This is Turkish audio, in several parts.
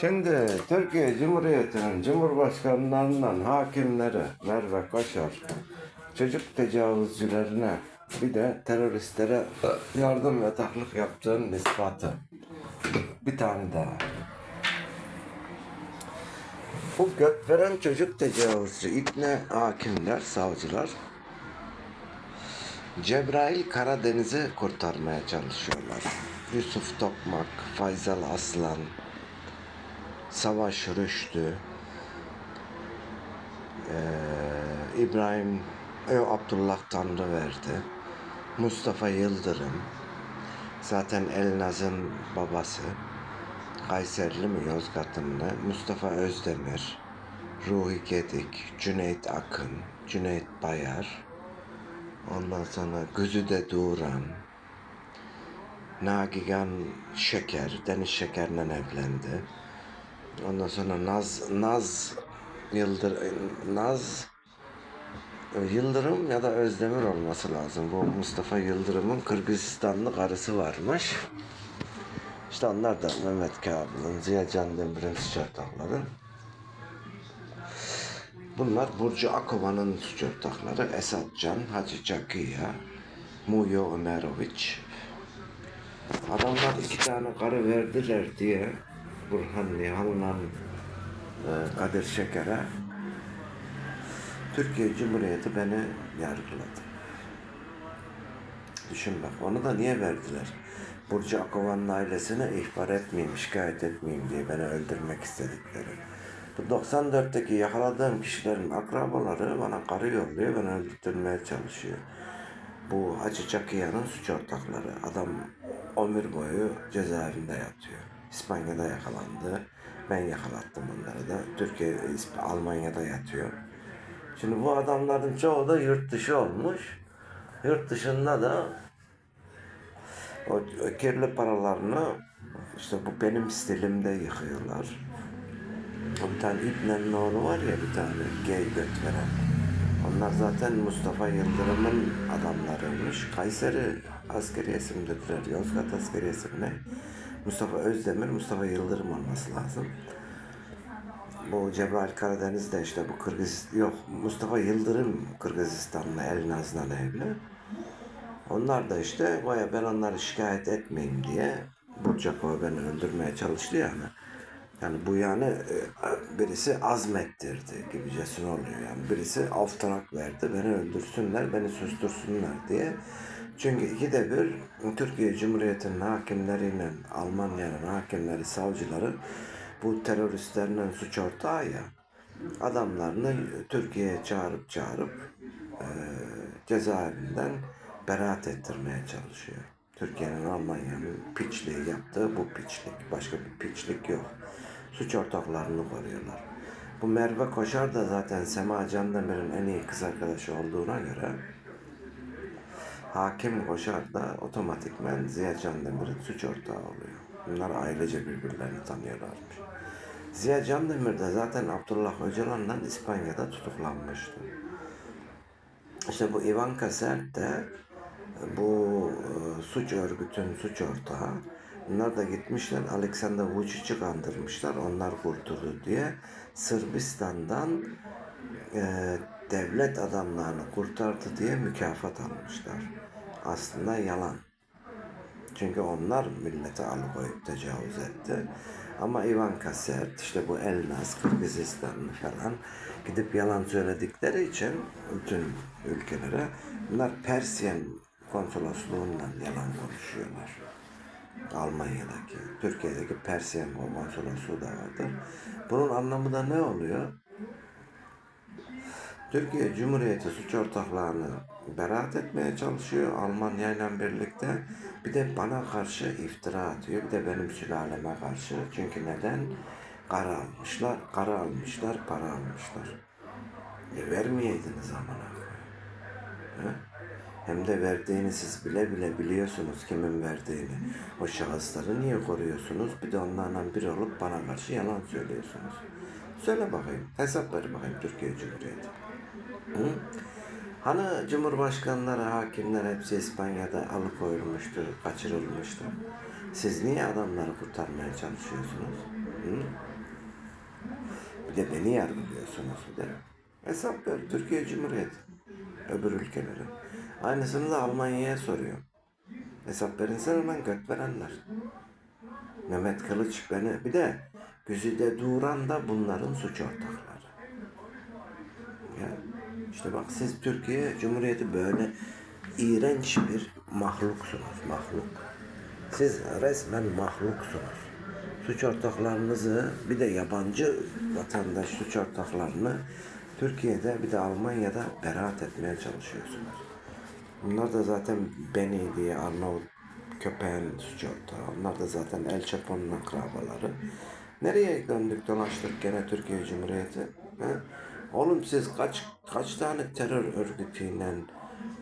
Şimdi Türkiye Cumhuriyeti'nin Cumhurbaşkanlarından hakimlere Merve Kaşar, çocuk tecavüzcülerine bir de teröristlere yardım ve taklık yaptığın ispatı. Bir tane daha. Bu göt veren çocuk tecavüzcü İbne hakimler, savcılar Cebrail Karadeniz'i kurtarmaya çalışıyorlar. Yusuf Tokmak, Faysal Aslan, Savaş Rüştü, eee, İbrahim e, Abdullah Tanrıverdi, Mustafa Yıldırım, zaten Elnaz'ın babası, Kayserli mi Yozgat'ın ne? Mustafa Özdemir, Ruhi Gedik, Cüneyt Akın, Cüneyt Bayar, ondan sonra Güzide Duran, Nagigan Şeker, Deniz Şeker'le evlendi. Ondan sonra Naz, Naz Yıldır, Naz Yıldırım ya da Özdemir olması lazım. Bu Mustafa Yıldırım'ın Kırgızistanlı karısı varmış. İşte onlar da Mehmet Kâbıl'ın, Ziya Can Demir'in suç. Bunlar Burcu Akova'nın suç. Esat Can, Hacı Çakıya, Muyo Ömeroviç. Adamlar iki tane karı verdiler diye Burhan Nihal'la e, Kadir Şeker'e Türkiye Cumhuriyeti beni yargıladı. Düşün bak onu da niye verdiler? Burcu Akova'nın ailesine ihbar etmeyeyim, şikayet etmeyeyim diye beni öldürmek istedikleri. Bu 94'teki yakaladığım kişilerin akrabaları bana karı yolluyor, beni öldürtmeye çalışıyor. Bu Hacı Çakıya'nın suç ortakları. Adam ömür boyu cezaevinde yatıyor. İspanya'da yakalandı. Ben yakalattım onları da. Türkiye, Almanya'da yatıyor. Şimdi bu adamların çoğu da yurt dışı olmuş. Yurt dışında da o kirli paralarını işte bu benim stilimde yıkıyorlar. Bir tane İbne'nin oğlu var ya bir tane gay veren. Onlar zaten Mustafa Yıldırım'ın adamlarıymış. Kayseri askeriyesi mi dediler? Yozgat askeriyesi mi ne? Mustafa Özdemir, Mustafa Yıldırım olması lazım. Bu Cebrail Karadeniz'de işte bu Kırgız yok Mustafa Yıldırım Kırgızistan'la Elnaz'la evli. Onlar da işte baya ben onları şikayet etmeyeyim diye Burçakova beni öldürmeye çalıştı yani. Yani bu yani e, birisi azmettirdi gibicesine oluyor yani. Birisi aftarak verdi beni öldürsünler, beni sustursunlar diye. Çünkü ikide bir Türkiye Cumhuriyeti'nin hakimleriyle Almanya'nın hakimleri, savcıları bu teröristlerinin suç ortağı ya adamlarını Türkiye'ye çağırıp çağırıp e, cezaevinden beraat ettirmeye çalışıyor. Türkiye'nin Almanya'nın piçliği yaptığı bu piçlik. Başka bir piçlik yok. Suç ortaklarını koruyorlar. Bu Merve Koşar da zaten Sema Candemir'in en iyi kız arkadaşı olduğuna göre Hakim Koşar da otomatikmen Ziya Candemir'in suç ortağı oluyor. Bunlar ailece birbirlerini tanıyorlarmış. Ziya Candemir de zaten Abdullah Öcalan'la İspanya'da tutuklanmıştı. İşte bu Ivanka Sert de bu e, suç örgütün suç ortağı. Bunlar da gitmişler Alexander Vucic'i kandırmışlar. Onlar kurtuldu diye Sırbistan'dan e, devlet adamlarını kurtardı diye mükafat almışlar. Aslında yalan. Çünkü onlar millete alıkoyup tecavüz etti. Ama Ivanka Sert, işte bu Elnaz, Kırgızistanlı falan gidip yalan söyledikleri için bütün ülkelere bunlar Persyen konsolosluğundan yalan konuşuyorlar. Almanya'daki, Türkiye'deki Persyen konsolosluğu da vardır. Bunun anlamı da ne oluyor? Türkiye Cumhuriyeti suç ortaklığını beraat etmeye çalışıyor Almanya ile birlikte. Bir de bana karşı iftira atıyor. Bir de benim sülaleme karşı. Çünkü neden? Kara almışlar, kara almışlar, para almışlar. E vermeyeydiniz amına koyayım. He? Hem de verdiğini siz bile bile biliyorsunuz kimin verdiğini. O şahısları niye koruyorsunuz? Bir de onlarla bir olup bana karşı yalan söylüyorsunuz. Söyle bakayım. Hesap ver bakayım Türkiye Cumhuriyeti. Hı? Hani Cumhurbaşkanları, hakimler hepsi İspanya'da alıkoyulmuştu, kaçırılmıştı. Siz niye adamları kurtarmaya çalışıyorsunuz? Hı? Bir de beni yargılıyorsunuz bir de. Hesap ver Türkiye Cumhuriyeti. Öbür ülkelere. Aynısını da Almanya'ya soruyor. Hesap verinsene lan göt verenler. Mehmet Kılıç beni bir de Güzide Duran da bunların suç ortakları. Ya işte bak siz Türkiye Cumhuriyeti böyle iğrenç bir mahluksunuz mahluk. Siz resmen mahluksunuz. Suç ortaklarınızı bir de yabancı vatandaş suç ortaklarını Türkiye'de bir de Almanya'da beraat etmeye çalışıyorsunuz. Bunlar da zaten Beni diye Arnavut köpeğin suç ortağı. Onlar da zaten El Chapo'nun akrabaları. Nereye döndük dolaştık gene Türkiye Cumhuriyeti? He? Oğlum siz kaç kaç tane terör örgütüyle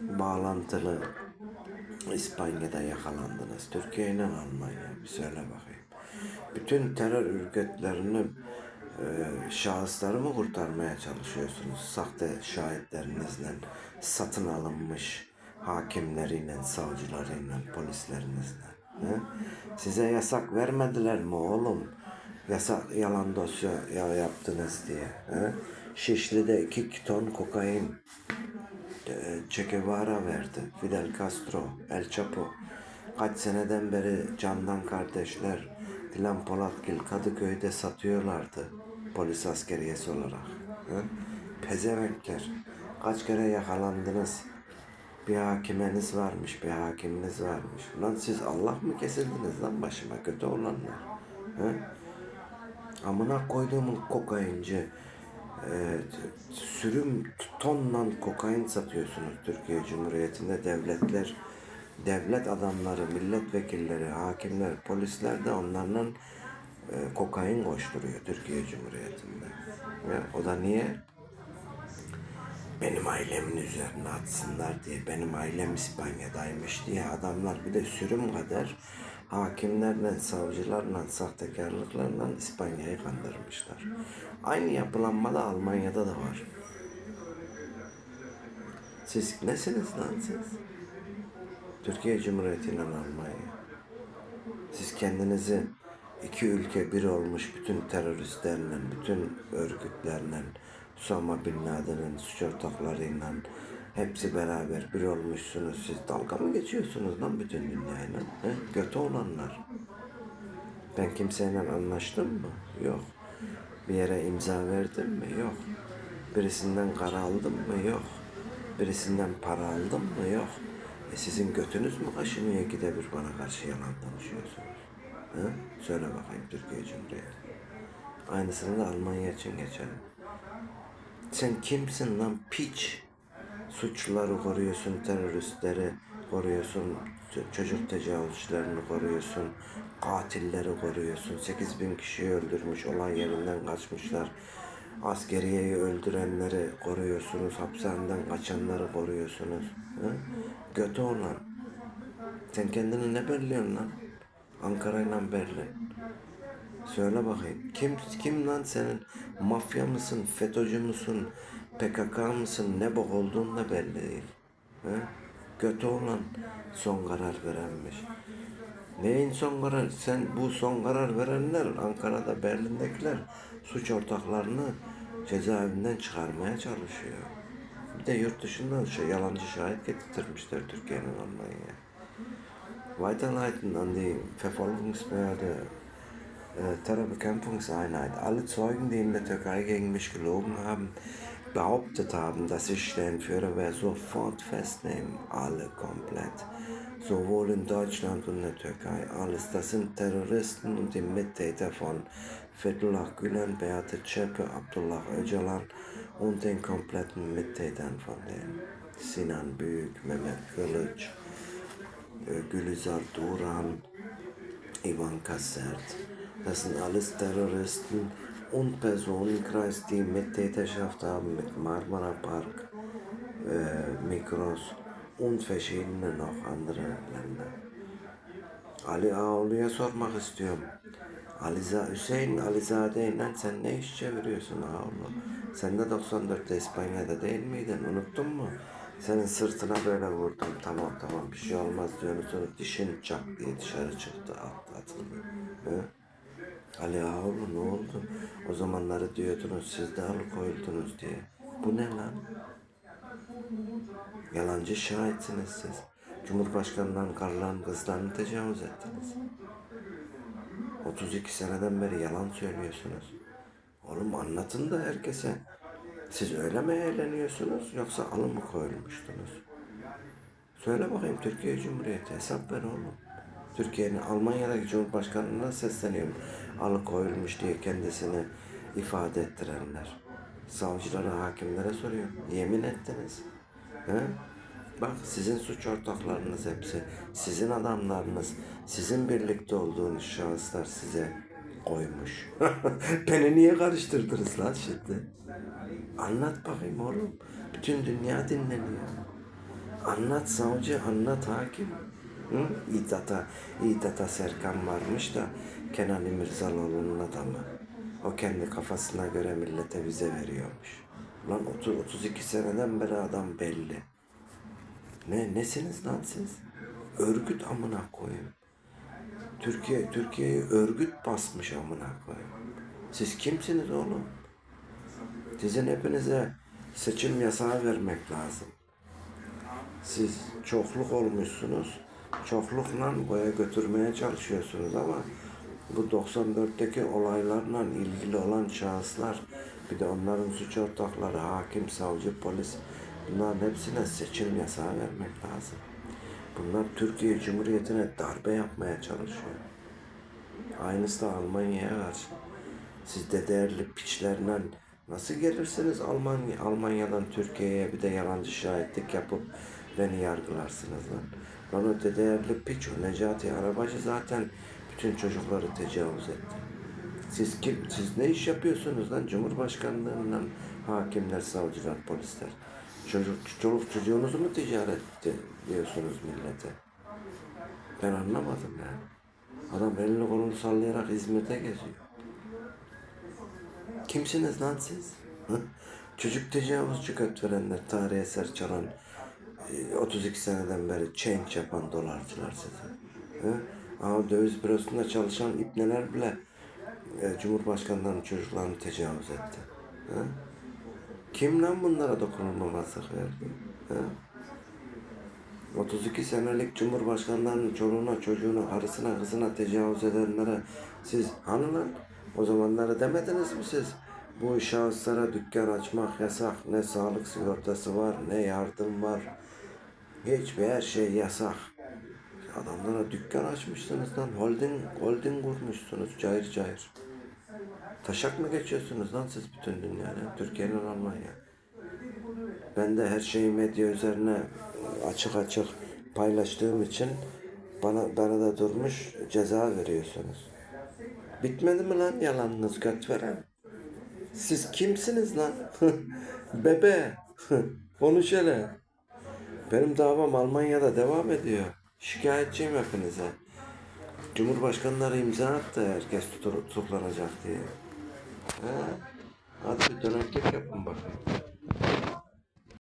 bağlantılı İspanya'da yakalandınız? Türkiye ile Almanya. Bir söyle bakayım. Bütün terör örgütlerini e, şahısları mı kurtarmaya çalışıyorsunuz? Sahte şahitlerinizle satın alınmış hakimleriyle, savcılarıyla, polislerinizle. He? Size yasak vermediler mi oğlum? Yasak yalan dosya ya yaptınız diye. He? Şişli'de iki ton kokain Che Guevara verdi. Fidel Castro, El Chapo. Kaç seneden beri Candan kardeşler Dilan Polatgil Kadıköy'de satıyorlardı. Polis askeriyesi olarak. Hı? Pezevenkler. Kaç kere yakalandınız. Bir hakimeniz varmış, bir hakiminiz varmış. Lan siz Allah mı kesildiniz lan başıma kötü olanlar? Hı? Amına koyduğumun kokainci e, sürüm tonla kokain satıyorsunuz Türkiye Cumhuriyeti'nde devletler devlet adamları, milletvekilleri, hakimler, polisler de onlarla e, kokain koşturuyor Türkiye Cumhuriyeti'nde. Ya, o da niye? Benim ailemin üzerine atsınlar diye, benim ailem İspanya'daymış diye adamlar bir de sürüm kadar hakimlerle, savcılarla, sahtekarlıklarla İspanya'yı kandırmışlar. Aynı yapılanma da Almanya'da da var. Siz nesiniz lan siz? Türkiye Cumhuriyeti ile Almanya. Siz kendinizi iki ülke bir olmuş bütün teröristlerle, bütün örgütlerle, Osama Bin Laden'in suç ortaklarıyla hepsi beraber bir olmuşsunuz. Siz dalga mı geçiyorsunuz lan bütün dünyayla? He? Götü olanlar. Ben kimseyle anlaştım mı? Yok. Bir yere imza verdim mi? Yok. Birisinden para aldım mı? Yok. Birisinden para aldım mı? Yok. E sizin götünüz mü kaşınıyor ki de bana karşı yalan konuşuyorsunuz? He? Söyle bakayım Türkiye Cumhuriyeti. Aynısını da Almanya için geçelim. Sen kimsin lan piç? Suçluları koruyorsun, teröristleri koruyorsun, çocuk tecavüzcülerini koruyorsun, katilleri koruyorsun. 8 bin kişiyi öldürmüş, olay yerinden kaçmışlar. Askeriyeyi öldürenleri koruyorsunuz, hapishaneden kaçanları koruyorsunuz. Hı? Götü olan. Sen kendini ne belliyorsun lan? Ankara ile Berlin. Söyle bakayım. Kim kim lan senin? Mafya mısın? FETÖ'cü müsün? PKK mısın? Ne bok olduğun da belli değil. He? Götü olan son karar verenmiş. Neyin son karar? Sen bu son karar verenler Ankara'da Berlin'dekiler suç ortaklarını cezaevinden çıkarmaya çalışıyor. Bir de yurt dışından şey, yalancı şahit getirtmişler Türkiye'nin Almanya'ya. Weiterleiten an die Verfolgungsbehörde Terrorbekämpfungseinheit. Alle Zeugen, die in der Türkei gegen mich gelogen haben, behauptet haben, dass ich der Entführer wäre, sofort festnehmen. Alle komplett. Sowohl in Deutschland und in der Türkei. Alles. Das sind Terroristen und die Mittäter von Fethullah Gülen, Beate Zschäpe, Abdullah Öcalan und den kompletten Mittätern von denen. Sinan Büyük, Mehmet Kılıç, äh, Gülizar Duran, Ivanka Sert. Das sind alles Terroristen und Personenkreis, die Mittäterschaft haben mit Marmara Park, äh, Mikros und verschiedene noch andere Länder. Ali Ağaoğlu'ya sormak istiyorum. Aliza Hüseyin Alizade ile sen ne iş çeviriyorsun Ağaoğlu? Sen de 94'te İspanya'da değil miydin? Unuttun mu? Senin sırtına böyle vurdum. Tamam tamam bir şey olmaz diyorsun. Sonra dişin çak diye dışarı çıktı. At, atıldı. He? Ali Ağoğlu ne oldu? O zamanları diyordunuz siz de alıkoyuldunuz diye. Bu ne lan? Yalancı şahitsiniz siz. Cumhurbaşkanından karılan kızlarını tecavüz ettiniz. 32 seneden beri yalan söylüyorsunuz. Oğlum anlatın da herkese. Siz öyle mi eğleniyorsunuz yoksa alın mı koyulmuştunuz? Söyle bakayım Türkiye Cumhuriyeti hesap ver oğlum. Türkiye'nin Almanya'daki Cumhurbaşkanlığına sesleniyorum. Alıkoyulmuş diye kendisini ifade ettirenler. Savcılara, hakimlere soruyor. Yemin ettiniz. He? Bak sizin suç ortaklarınız hepsi. Sizin adamlarınız. Sizin birlikte olduğunuz şahıslar size koymuş. Beni niye karıştırdınız lan şimdi? Anlat bakayım oğlum. Bütün dünya dinleniyor. Anlat savcı, anlat hakim. Hı? İdata, İdata Serkan varmış da Kenan İmirzalıoğlu'nun adamı. O kendi kafasına göre millete vize veriyormuş. Lan 30, 32 seneden beri adam belli. Ne, nesiniz lan siz? Örgüt amına koyayım. Türkiye, Türkiye'yi örgüt basmış amına koyayım. Siz kimsiniz oğlum? Sizin hepinize seçim yasağı vermek lazım. Siz çokluk olmuşsunuz. Çoklukla boya götürmeye çalışıyorsunuz ama bu 94'teki olaylarla ilgili olan şahıslar bir de onların suç ortakları, hakim, savcı, polis bunların hepsine seçim yasağı vermek lazım. Bunlar Türkiye Cumhuriyeti'ne darbe yapmaya çalışıyor. Aynısı da Almanya'ya karşı. Siz de değerli piçlerle nasıl gelirsiniz Almanya, Almanya'dan Türkiye'ye bir de yalancı şahitlik yapıp beni yargılarsınız lan. Lan de değerli piç o Necati Arabacı zaten bütün çocukları tecavüz etti. Siz kim, siz ne iş yapıyorsunuz lan? Cumhurbaşkanlığından hakimler, savcılar, polisler. Çocuk, çoluk çocuğunuzu mu ticaret diyorsunuz millete? Ben anlamadım ya. Adam elini kolunu sallayarak İzmir'de geziyor. Kimsiniz lan siz? Çocuk tecavüzcü götürenler, tarih eser çalan, 32 seneden beri change yapan dolarcılar size. Hı? Aa, döviz bürosunda çalışan ipneler bile e, Cumhurbaşkanlarının çocuklarını tecavüz etti. Hı? Kim lan bunlara dokunulmamazlık verdi? Hı? 32 senelik Cumhurbaşkanlarının çoluğuna, çocuğuna, karısına, kızına tecavüz edenlere siz hani lan o zamanları demediniz mi siz? Bu şahıslara dükkan açmak yasak. Ne sağlık sigortası var, ne yardım var. Hiçbir her şey yasak. Adamlara dükkan açmışsınız lan. Holding, holding kurmuşsunuz cayır cayır. Taşak mı geçiyorsunuz lan siz bütün dünyada? Türkiye'nin Almanya. Ben de her şeyi medya üzerine açık açık paylaştığım için bana bana da durmuş ceza veriyorsunuz. Bitmedi mi lan yalanınız göt veren? Siz kimsiniz lan? Bebe. Konuş hele. Benim davam Almanya'da devam ediyor. Şikayetçiyim hepinize. Cumhurbaşkanları imza attı herkes tutur, tutuklanacak diye. He? Hadi bir döneklik yapın bakayım.